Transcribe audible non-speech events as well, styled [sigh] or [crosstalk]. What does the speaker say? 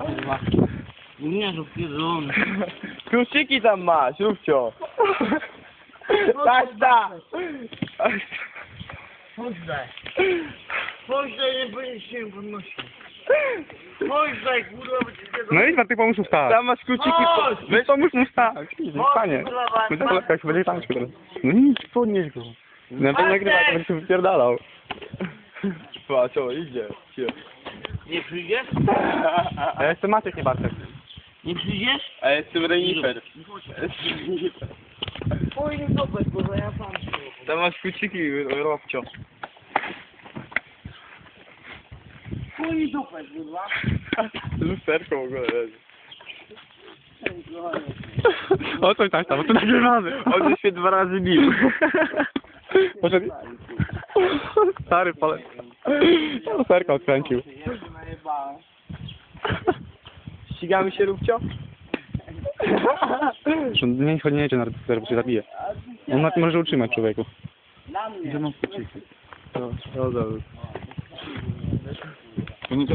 kurwa. Nie, że pierdolony. Kluczyki tam masz, Rufcio. Taś da. Chodź daj. Chodź daj, nie będziesz się podnosił. Chodź daj, kurwa, bo cię pierdolę. No idź Bartek, pomóż mu wstać. Tam masz kluczyki. Chodź! Weź pomóż mu wstać. Idź, Panie. kurwa, Będzie to jak będzie tańczył teraz. No nic, podnieś go. No to Bartek! nagrywa, to będzie się wypierdalał. Patrz, o, idzie. Cie. Nie przyjdziesz? [laughs] Ja jestem Maciek, nie Bartek. Nie przyjdziesz? A ja jestem renifer. Pójdę kopać, bo ja sam się. Tam masz kluczyki, Rofcio. Pójdę dupę, kurwa. [laughs] Lusterko w ogóle leży. O coś tak tam, bo to nagrywamy. On już się dwa razy bił. [laughs] Poszedł... Stary pole... Lusterko odkręcił. Najebałem. Ścigamy się, Rufcio? Zresztą Nie, chodź, nie jedzie na recyklator, bo się zabije. On na tym może utrzymać człowieku. Na mnie. No, no dobra. To nie